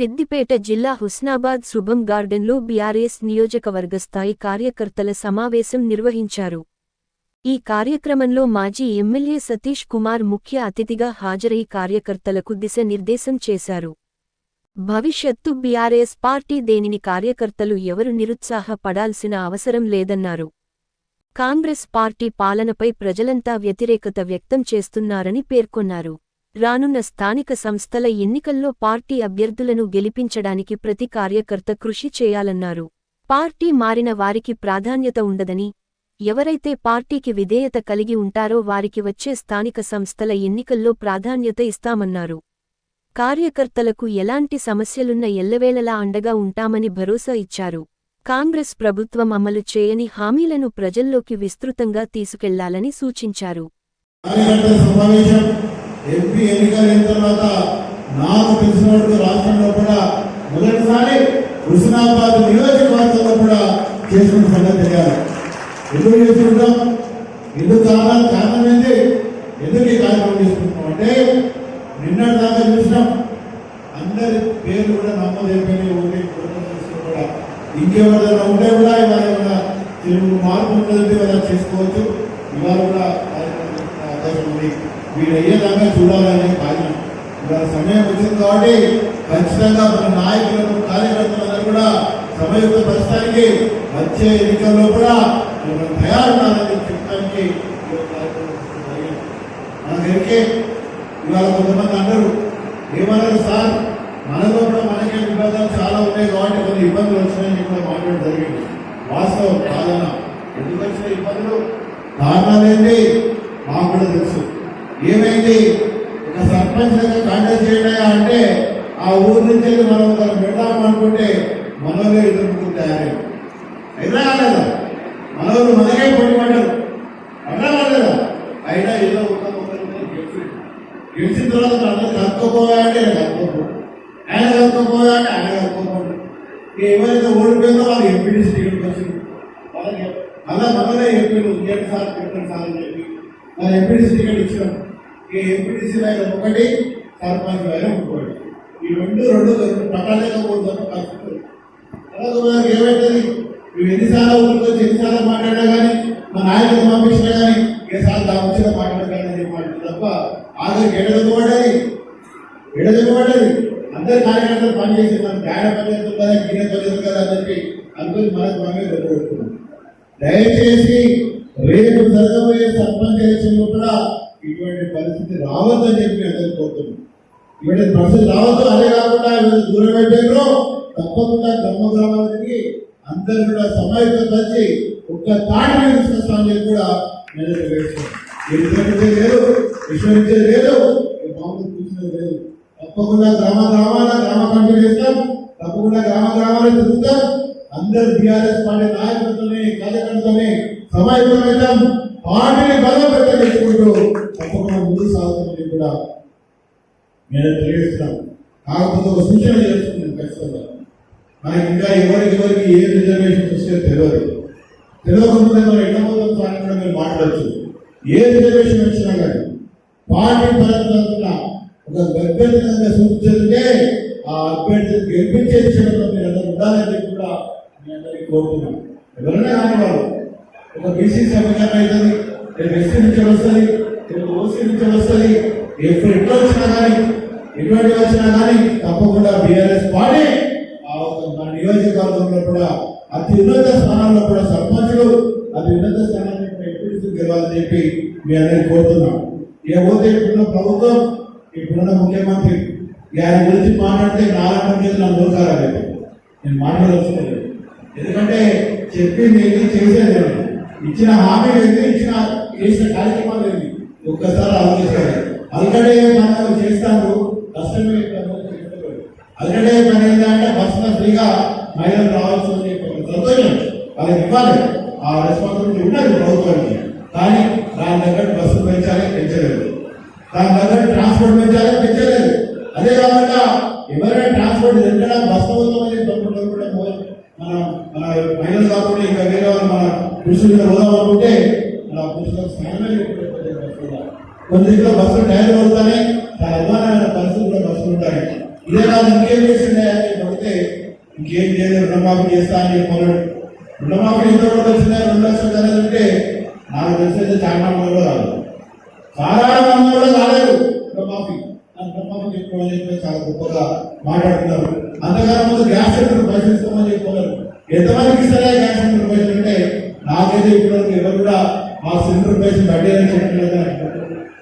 సిద్దిపేట జిల్లా హుస్నాబాద్ శుభం గార్డెన్లో బీఆర్ఎస్ నియోజకవర్గ స్థాయి కార్యకర్తల సమావేశం నిర్వహించారు. ఈ కార్యక్రమంలో మాజీ ఎమ్మెల్యే సతీష్ కుమార్ ముఖ్య అతిథిగా హాజరై కార్యకర్తలకు దిశనిర్దేశం చేశారు. భవిష్యత్తు బీఆర్ఎస్ పార్టీ దేనిని కార్యకర్తలు ఎవరు నిరుత్సాహపడాల్సిన అవసరం లేదన్నారు. కాంగ్రెస్ పార్టీ పాలనపై ప్రజలంతా వ్యతిరేకత వ్యక్తం చేస్తున్నారని పేర్కొన్నారు. రానున్న స్థానిక సంస్థల ఎన్నికల్లో పార్టీ అభ్యర్థులను గెలిపించడానికి ప్రతి కార్యకర్త కృషి చేయాలన్నారు. పార్టీ మారిన వారికి ప్రాధాన్యత ఉండదని ఎవరైతే పార్టీకి విధేయత కలిగి ఉంటారో వారికి వచ్చే స్థానిక సంస్థల ఎన్నికల్లో ప్రాధాన్యత ఇస్తామన్నారు. కార్యకర్తలకు ఎలాంటి సమస్యలున్న ఎల్లవేళలా అండగా ఉంటామని భరోసా ఇచ్చారు. కాంగ్రెస్ ప్రభుత్వం అమలు చేయని హామీలను ప్రజల్లోకి విస్తృతంగా తీసుకెళ్ళాలని సూచించారు. ఎంపీ ఎన్నికలైన తర్వాత నాకు తెలిసిన వరకు రాష్ట్రంలో కూడా మొదటిసారి హుస్నాబాద్ నియోజకవర్గంలో కూడా చేసిన సంగతి తెలియాలి. ఎందుకు చేసుకుంటాం ఎందుకు కావాలి కారణం ఏంటి ఎందుకు ఈ కార్యక్రమం చేసుకుంటున్నాం అంటే నిన్నటి దాకా చూసినాం. అందరి పేర్లు కూడా నమ్మదైపోయినాయి ఓటే కూడా. ఇంకెవరైనా ఉంటే కూడా ఇవాళ ఏమైనా తెలుగు మార్పు ఉన్నదంటే చేసుకోవచ్చు. ఇవాళ కూడా కార్యక్రమం అవకాశం ఉంది. వీడు అయ్యేదాకా చూడాలనే కార్యం ఇవాళ సమయం వచ్చింది కాబట్టి ఖచ్చితంగా మన నాయకులను కార్యకర్తలందరూ కూడా సమయుక్త సమయుక్తపరచడానికి వచ్చే ఎన్నికల్లో కూడా మనం తయారున్నారని చెప్పడానికి ఈ యొక్క ఇవాళ కొంతమంది అన్నారు ఏమన్నారు సార్? మనలో కూడా మనకే విభేదాలు చాలా ఉన్నాయి కాబట్టి కొన్ని ఇబ్బందులు వచ్చినాయని కూడా మాట్లాడడం జరిగింది. వాస్తవం కాదన్న. ఎందుకు వచ్చిన ఇబ్బందులు? కారణాలేంటి మాకు కూడా తెలుసు. ఏమైంది? ఒక సర్పంచ్ దగ్గర కాంటాక్ట్ చేయండి అంటే ఆ ఊరి నుంచి మనం ఒకరు పెడదాం అనుకుంటే మనలో ఇద్దరు ముగ్గురు అయినా కాలేదా. మనోళ్ళు మనకే పోటీ పడ్డారు. కాలేదా. అయినా ఏదో ఒక గెలిచిన తర్వాత అందరూ కలుపుకోపోయాడే కలుపుకోపోడు. ఆయన కలుపుకోపోయాడే ఆయన కలుపుకోపోడు. ఇక ఎవరైతే ఓడిపోయిందో వాళ్ళు ఎంపీడీ టికెట్ వచ్చింది వాళ్ళకి అలా మనమే ఎంపీలు ఏడు సార్ పెట్టిన సార్ అని చెప్పి వాళ్ళు ఎంపీడీ టికెట్ ఇచ్చినాం ఈ ఎంపీటీసీ ఆయన ఒకటి సర్పంచ్ ఆయన ఇంకోటి ఈ రెండు రెండు పట్టాలేకపోతాను పరిస్థితులు. అలాగే ఏమైతుంది? నువ్వు ఎన్నిసార్లు ఊరికి వచ్చి ఎన్నిసార్లు మాట్లాడినా కానీ మా నాయకులు పంపించినా కానీ ఏసార్లు దాచిన మాట్లాడగానే మాట్లాడు. తప్ప ఆఖరికి ఎడదొక్కబడ్డది ఎడదొక్కబడ్డది అందరి కార్యకర్తలు పనిచేసి మనం గాయ పనిచేస్తుంది కదా గిన్నె పనిచేస్తుంది కదా అని చెప్పి అందుకని మనకు మనమే దొరకబడుతున్నాం దయచేసి రేపు జరగబోయే సర్పంచ్ ఎలక్షన్లో కూడా ఇటువంటి పరిస్థితి రావద్దని చెప్పి అందరు కోరుతున్నాం ఇటువంటి పరిస్థితి రావద్దు అదే కాకుండా దూరం అయిపోయారు తప్పకుండా గ్రామ గ్రామానికి అందరూ కూడా సమాయుక్తపరిచి ఒక్క తాటి మీద తీసుకొస్తామని కూడా నేను వేస్తున్నాను లేదు విశ్వసించేది లేదు మామూలు బాబు చూసినది లేదు. తప్పకుండా గ్రామ గ్రామాల గ్రామ కమిటీ చేస్తాం తప్పకుండా గ్రామ గ్రామాలు తిరుగుతాం అందరు బీఆర్ఎస్ పార్టీ నాయకులతోనే కార్యకర్తలతోనే సమాయత్తం అవుతాం. వాటిని చేసుకుంటూ తప్పకుండా ముందు సాగుతామని కూడా నేను తెలియజేస్తున్నాను. కాకపోతే ఒక సూచన చేస్తున్నాను ఖచ్చితంగా. మనకి ఇంకా ఎవరికి ఎవరికి ఏ రిజర్వేషన్ వస్తే తెలియదు తెలియకుండా మనం ఎట్లా పోతాం సార్ కూడా మీరు మాట్లాడచ్చు. ఏ రిజర్వేషన్ వచ్చినా కానీ పార్టీ పరంగా ఒక గర్భంగా సూచించే ఆ అభ్యర్థిని గెలిపించే విషయంలో మీరు అందరూ ఉండాలని కూడా నేను అందరికీ కోరుతున్నాను. ఎవరైనా కానివాళ్ళు ఒక బీసీ సమీకరణ అవుతుంది రేపు ఎస్సీ నుంచి వస్తుంది రేపు ఓసీ నుంచి వస్తుంది ఎప్పుడు ఎట్లా వచ్చినా కానీ ఎటువంటి వచ్చినా కానీ తప్పకుండా బీఆర్ఎస్ పార్టీ ఆ ఒక మన నియోజకవర్గంలో కూడా అతి ఉన్నత స్థానంలో కూడా సర్పంచులు అతి ఉన్నత స్థానాన్ని ఎప్పుడు గెలవాలని చెప్పి మీ అందరికీ కోరుతున్నాం. ఏవైతే ఇప్పుడున్న ప్రభుత్వం ఇప్పుడున్న ముఖ్యమంత్రి ఆయన గురించి మాట్లాడితే నాలుగు మీద నా దోకారాలి నేను మాట్లాడవలసిన ఎందుకంటే చెప్పి మీ చేసేది ఇచ్చిన హామీ ఏంటి ఇచ్చిన చేసిన కార్యక్రమాలు ఏంటి ఒక్కసారి ఆలోచిస్తారు అల్కడే మనం చేస్తాను. కష్టమే అల్కడే పని ఏంటంటే బస్సులో ఫ్రీగా మహిళలు రావచ్చు అని చెప్పి సంతోషం. వాళ్ళకి ఇవ్వాలి. ఆ రెస్పాన్సిబిలిటీ ఉన్నది ప్రభుత్వానికి. కానీ దాని దగ్గర బస్సులు పెంచాలి పెంచలేదు. దాని దగ్గర ట్రాన్స్పోర్ట్ పెంచాలి పెంచలేదు. అదే కాకుండా ఎవరైనా ట్రాన్స్పోర్ట్ ఎక్కడ బస్సు అవుతామని తప్పకుండా కూడా మన మన మహిళలు కాకుండా ఇంకా వేరే వాళ్ళు మన పురుషులు పోదాం అనుకుంటే అలా పురుషులకు స్థానమే లేకుండా బస్సులు టైర్ అవుతానే చాలా పరిస్థితులు కూడా బస్సులు ఉంటాయి. ఇదే నాకు ఇంకేం చేసిండే అని పడితే ఇంకేం చేయలేదు రుణమాఫీ చేస్తా అని చెప్పాడు రుణమాఫీ ఎంత కూడా వచ్చిందా? రెండు లక్షలు కదంటే నాకు తెలిసి చాలా మంది రాదు చాలా కూడా రాలేదు. రుణమాఫీ. రుణమాఫీ చెప్పుకోమని చెప్పి చాలా గొప్పగా మాట్లాడుతున్నారు. అంతకాలం ముందు గ్యాస్ సిలిండర్ పరిశీలిస్తామని ఇస్తామని ఎంతమందికి ఇస్తారా గ్యాస్ సిలిండర్ పరిశీలి అంటే నాకైతే ఇప్పటివరకు ఎవరు కూడా మా సిలిండర్ పైసలు కట్టేయాలని చెప్పలేదని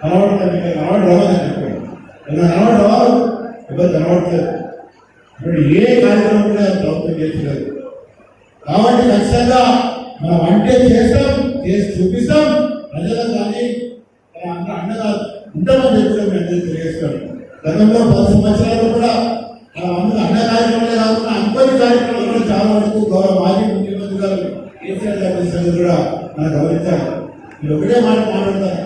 కనబడుతుంది మీకు కనబడి రావద్దని చెప్పాడు కనబడి రావాలి ఎవరు కనబడట్లేదు. ఇప్పుడు ఏ కార్యక్రమం కూడా ప్రభుత్వం చేసలేదు కాబట్టి ఖచ్చితంగా మనం అంటే చేస్తాం చేసి చూపిస్తాం. ప్రజలకు కానీ మన అంత అండగా ఉంటామని చెప్పి కూడా మేము అందరికీ తెలియజేస్తాం గతంలో పది సంవత్సరాలు కూడా మన అందరూ అన్న కార్యక్రమాలే కాకుండా అనుకోని కార్యక్రమాలు కూడా చాలా వరకు గౌరవ మాజీ ముఖ్యమంత్రి గారు కేసీఆర్ గారి సంగతి కూడా మనం గమనించాలి. మీరు ఒకటే మాట మాట్లాడతాను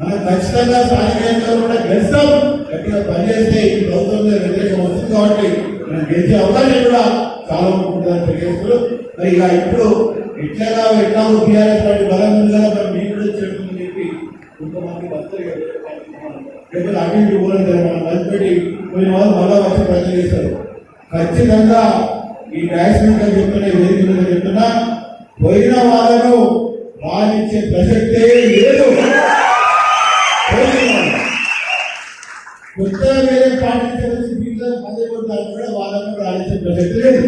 మనం ఖచ్చితంగా స్థానిక ఎన్నికలు కూడా గెలుస్తాం గట్టిగా పనిచేస్తే ఈ ప్రభుత్వం వ్యతిరేకం వస్తుంది కాబట్టి మనం గెలిచే అవకాశం కూడా చాలా ఉంటుందని తెలియజేస్తారు మరి ఇక ఇప్పుడు ఎట్లాగా ఎట్లా టీఆర్ఎస్ పార్టీ బలం ఉంది కదా మరి మీకు కూడా చెప్తుందని చెప్పి కొంతమంది భక్తులు అటు ఇటు ఊరం మనం కలిసిపెట్టి పోయిన వాళ్ళు మళ్ళా వచ్చి ప్రజలు చేస్తారు ఖచ్చితంగా ఈ ట్యాక్స్ మీద చెప్తున్నా ఈ వేదిక చెప్తున్నా పోయిన వాళ్ళను రాణించే ప్రసక్తే లేదు. కొత్తగా వేరే. పార్టీ తెలిసి దీంట్లో పదే కొట్టారు కూడా వాళ్ళని రాణించే ప్రసక్తి లేదు.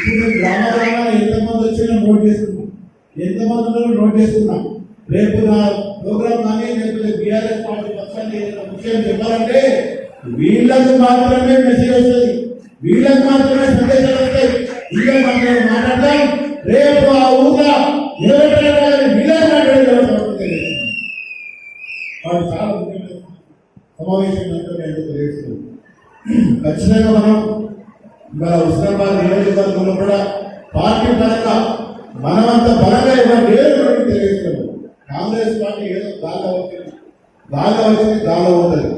ఇప్పుడు గ్రామ గ్రామాల ఎంతమంది వచ్చినా నోట్ చేసుకున్నాం ఎంతమంది ఉన్నారో నోట్ చేసుకున్నాం రేపు నా ప్రోగ్రామ్ కానీ లేకపోతే బీఆర్ఎస్ పార్టీ పక్షాన్ని ఏదైనా విషయం చెప్పాలంటే వీళ్ళకు మాత్రమే మెసేజ్ వస్తుంది. వీళ్ళకు మాత్రమే సందేశాలు వస్తాయి వీళ్ళకి రేపు ఆ ఊర్లో నిలబెట్టాలని వీళ్ళకి వాడు చాలా సమావేశం కనుక ఖచ్చితంగా మనం మన హుస్నాబాద్ నియోజకవర్గంలో కూడా పార్టీ పరంగా మనమంత బలంగా ఇవ్వడం లేదు అని తెలియజేస్తున్నాం కాంగ్రెస్ పార్టీ ఏదో గాల్లో వచ్చింది గాల్లో వచ్చింది గాల్లో ఉంటుంది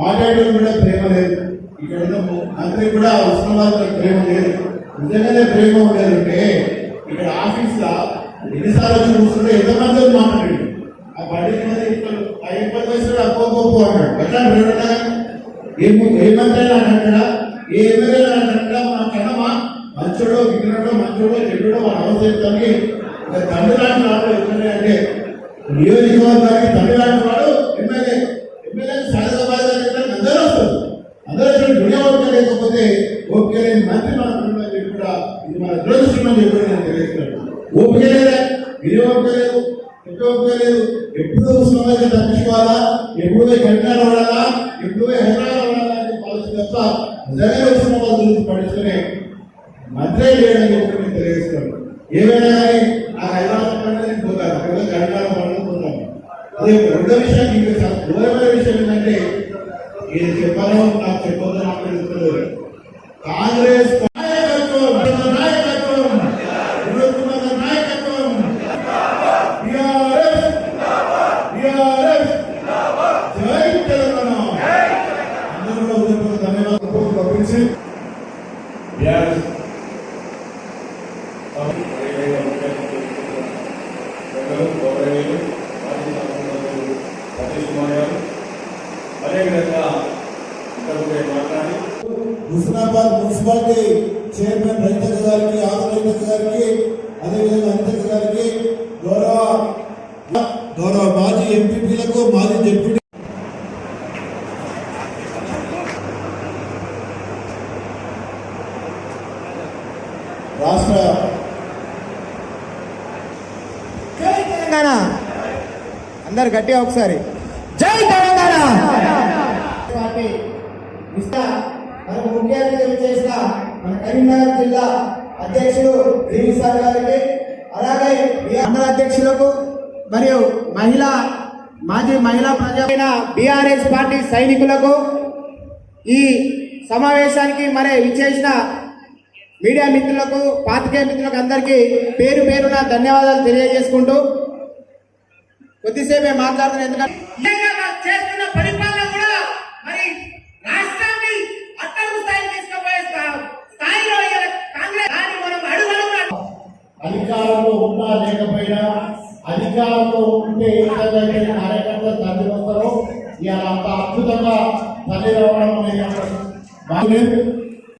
మాట్లాడడం కూడా ప్రేమ లేదు. ఇక్కడ ఉన్న మంత్రి కూడా హుస్నాబాద్ ప్రేమ లేదు. నిజంగానే ప్రేమ ఉండేదంటే ఇక్కడ ఆఫీస్లో ఎన్నిసార్లు వచ్చి కూర్చుంటే ఎంతమంది వచ్చి మాట్లాడి ఆ బండి మీద ఇప్పుడు ఆ అప్పు వస్తే అప్పో అన్నాడు. ఎట్లా ప్రేరణ ఏం ఏమంటే అంటాడా? ఏ ఎమ్మెల్యే అంటాడా? మా కన్నమా మంచోడో విగ్రహడో మంచోడో చెడ్డో మన అవసరానికి ఒక తండ్రి లాంటి వాడు ఎమ్మెల్యే అంటే నియోజకవర్గానికి తండ్రి లాంటి వాడు ఎమ్మెల్యే. ఎమ్మెల్యే సహజ బాధ్యత అందరూ వస్తారు. అందరూ వచ్చి లేకపోతే ఓకే మంత్రి మన కుటుంబం కూడా ఇది మన దురదృష్టం అని ఓపిక లేదా వినియోగం లేదు ఉపయోగం లేదు ఎప్పుడు ఉష్ణోగ్రత తప్పించుకోవాలా ఎప్పుడు కట్నాలు వాడాలా ఎప్పుడు హైదరాబాద్ వాడాలా అనే పాలసీ తప్ప నిజంగా వచ్చిన గురించి పడుచుకునే మంత్రే లేడని చెప్పి నేను తెలియజేస్తున్నాను. ఏమైనా కానీ నాకు హైదరాబాద్ పండుగ పోతాను లేదా కర్ణాటక పండుగ పోతాను అదే రెండో విషయం ఇంకా దూరమైన విషయం ఏంటంటే ఏది చెప్పాలో నాకు చెప్పొద్దు నాకు తెలుస్తుంది కాంగ్రెస్ నాయకత్వం నాయకత్వం వినోద్ నాయకత్వం టిఆర్ఎస్ టిఆర్ఎస్ జై తెలంగాణ అందరూ కూడా ఉదయపూర్వక ధన్యవాదాలు పంపించి టిఆర్ఎస్ సతీష్ కుమార్ గారు అదేవిధంగా ఇక్కడ మాట్లాడి హుస్నాబాద్ మున్సిపాలిటీ చైర్మన్ రైతక్క గారికి ఆది రైతక్క గారికి అదేవిధంగా అనితక్క గారికి గౌరవ గౌరవ మాజీ ఎంపీపీలకు మాజీ డిప్యూటీ రాష్ట్ర జై తెలంగాణ. అందరు గట్టిగా ఒకసారి. జై తెలంగాణ. పార్టీ ఇస్తా మనకు ముఖ్య మన కరీంనగర్ జిల్లా అధ్యక్షుడు రివి సార్ గారికి అలాగే మండల అధ్యక్షులకు మరియు మహిళా మాజీ మహిళా ప్రజలైన బీఆర్ఎస్ పార్టీ సైనికులకు ఈ సమావేశానికి మరి విచ్చేసిన మీడియా మిత్రులకు పాతికేయ మిత్రులకు అందరికీ పేరు పేరున ధన్యవాదాలు తెలియజేసుకుంటూ కొద్దిసేపే మాట్లాడుతున్నాను ఎందుకంటే చేస్తున్న పరిపాలన